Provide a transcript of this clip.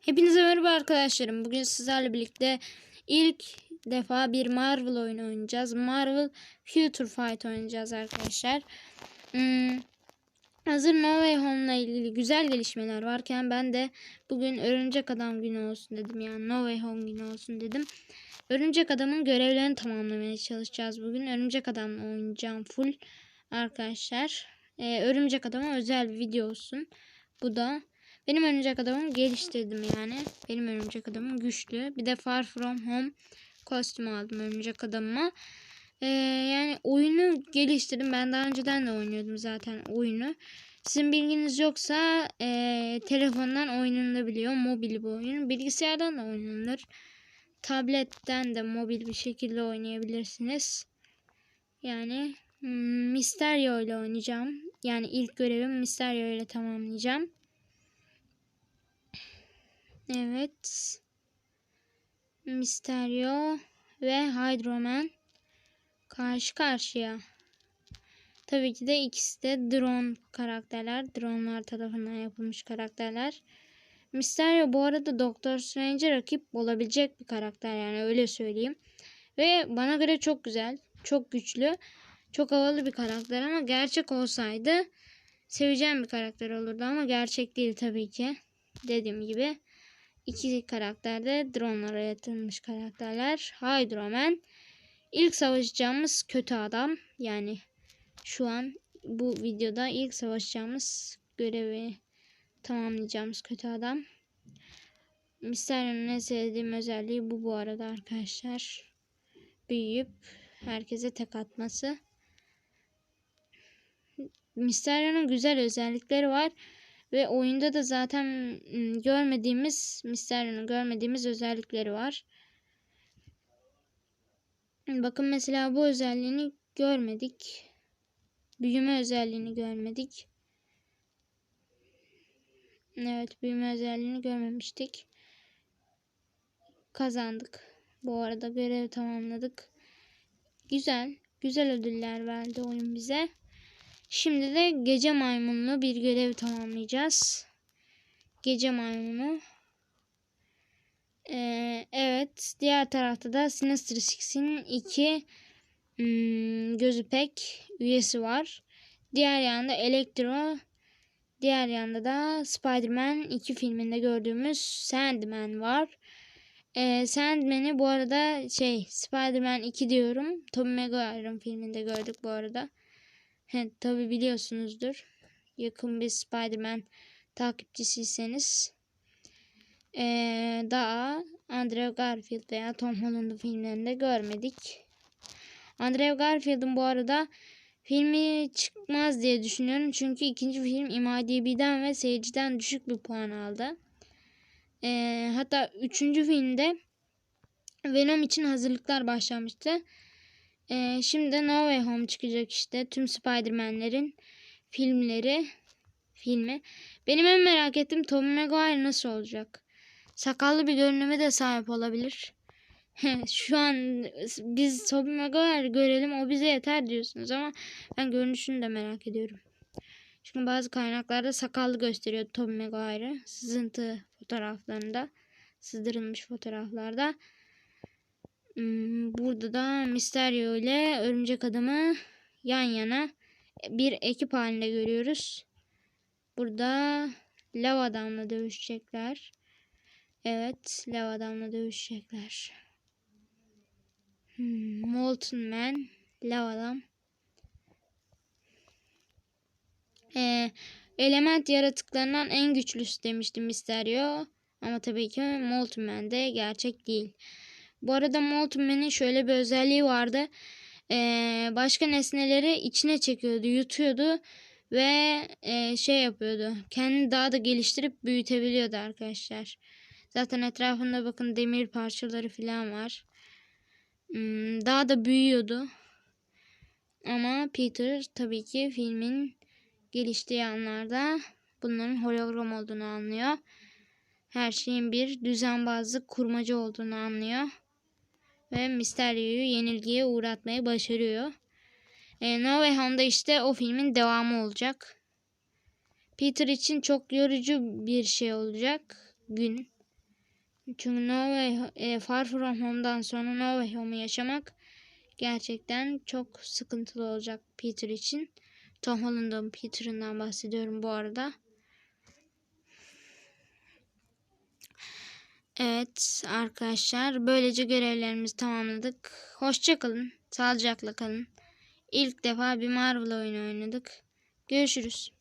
Hepinize merhaba arkadaşlarım. Bugün sizlerle birlikte ilk defa bir Marvel oyunu oynayacağız. Marvel Future Fight oynayacağız arkadaşlar. Hmm, hazır No Way Home'la ilgili güzel gelişmeler varken ben de bugün Örümcek Adam günü olsun dedim. Yani No Way Home günü olsun dedim. Örümcek Adam'ın görevlerini tamamlamaya çalışacağız bugün. Örümcek Adam'la oynayacağım full arkadaşlar. Ee, Örümcek Adam'a özel bir video olsun. Bu da benim örümcek adamım geliştirdim yani. Benim örümcek adamım güçlü. Bir de Far From Home kostümü aldım örümcek adamıma. Ee, yani oyunu geliştirdim. Ben daha önceden de oynuyordum zaten oyunu. Sizin bilginiz yoksa e, telefondan oynanabiliyor. Mobil bu oyun. Bilgisayardan da oynanır. Tabletten de mobil bir şekilde oynayabilirsiniz. Yani hmm, Mysterio ile oynayacağım. Yani ilk görevimi Mysterio ile tamamlayacağım. Evet. Mysterio ve Hydroman karşı karşıya. Tabii ki de ikisi de drone karakterler. Dronelar tarafından yapılmış karakterler. Mysterio bu arada Doctor Strange'e rakip olabilecek bir karakter yani öyle söyleyeyim. Ve bana göre çok güzel, çok güçlü, çok havalı bir karakter ama gerçek olsaydı seveceğim bir karakter olurdu ama gerçek değil tabii ki. Dediğim gibi iki karakter de dronlara yatırılmış karakterler. Hydroman. İlk savaşacağımız kötü adam. Yani şu an bu videoda ilk savaşacağımız görevi tamamlayacağımız kötü adam. Mysterio'nun en sevdiğim özelliği bu bu arada arkadaşlar. Büyüyüp herkese tek atması. Mysterio'nun güzel özellikleri var. Ve oyunda da zaten görmediğimiz, Mysterio'nun görmediğimiz özellikleri var. Bakın mesela bu özelliğini görmedik. Büyüme özelliğini görmedik. Evet büyüme özelliğini görmemiştik. Kazandık. Bu arada görev tamamladık. Güzel. Güzel ödüller verdi oyun bize. Şimdi de gece maymunlu bir görev tamamlayacağız. Gece maymunu. Ee, evet. Diğer tarafta da Sinister Six'in iki hmm, gözü üyesi var. Diğer yanda Electro. Diğer yanda da Spider-Man 2 filminde gördüğümüz Sandman var. Ee, Sandman'i bu arada şey Spider-Man 2 diyorum. Tobey Maguire'ın filminde gördük bu arada. Tabi biliyorsunuzdur. Yakın bir Spider-Man takipçisiyseniz. Ee, daha Andrew Garfield veya Tom Holland'ın filmlerinde görmedik. Andrew Garfield'ın bu arada filmi çıkmaz diye düşünüyorum. Çünkü ikinci film IMDb'den ve seyirciden düşük bir puan aldı. Ee, hatta üçüncü filmde Venom için hazırlıklar başlamıştı. Ee, şimdi No Way Home çıkacak işte. Tüm Spider-Man'lerin filmleri. Filmi. Benim en merak ettiğim Tobey Maguire nasıl olacak? Sakallı bir görünüme de sahip olabilir. Şu an biz Tobey Maguire görelim o bize yeter diyorsunuz ama ben görünüşünü de merak ediyorum. Çünkü bazı kaynaklarda sakallı gösteriyor Tobey Maguire'ı. Sızıntı fotoğraflarında. Sızdırılmış fotoğraflarda. Hmm, Burada da Mysterio ile Örümcek Adam'ı yan yana bir ekip halinde görüyoruz. Burada Lav Adam'la dövüşecekler. Evet, Lav Adam'la dövüşecekler. Hmm, Molten Man, Lav Adam. Ee, element yaratıklarından en güçlüsü demişti Mysterio. Ama tabii ki Molten Man de gerçek değil. Bu arada Molten Man'in şöyle bir özelliği vardı. Ee, başka nesneleri içine çekiyordu, yutuyordu ve e, şey yapıyordu. Kendini daha da geliştirip büyütebiliyordu arkadaşlar. Zaten etrafında bakın demir parçaları falan var. Hmm, daha da büyüyordu. Ama Peter tabii ki filmin geliştiği anlarda bunların hologram olduğunu anlıyor. Her şeyin bir düzenbazlık kurmacı olduğunu anlıyor ve Mysterio'yu yenilgiye uğratmayı başarıyor. E, no Way Home'da işte o filmin devamı olacak. Peter için çok yorucu bir şey olacak gün. Çünkü No Way e, Far From Home'dan sonra No Way Home'u yaşamak gerçekten çok sıkıntılı olacak Peter için. Tom Holland'ın Peter'ından bahsediyorum bu arada. Evet arkadaşlar böylece görevlerimizi tamamladık. Hoşçakalın. Sağlıcakla kalın. İlk defa bir Marvel oyunu oynadık. Görüşürüz.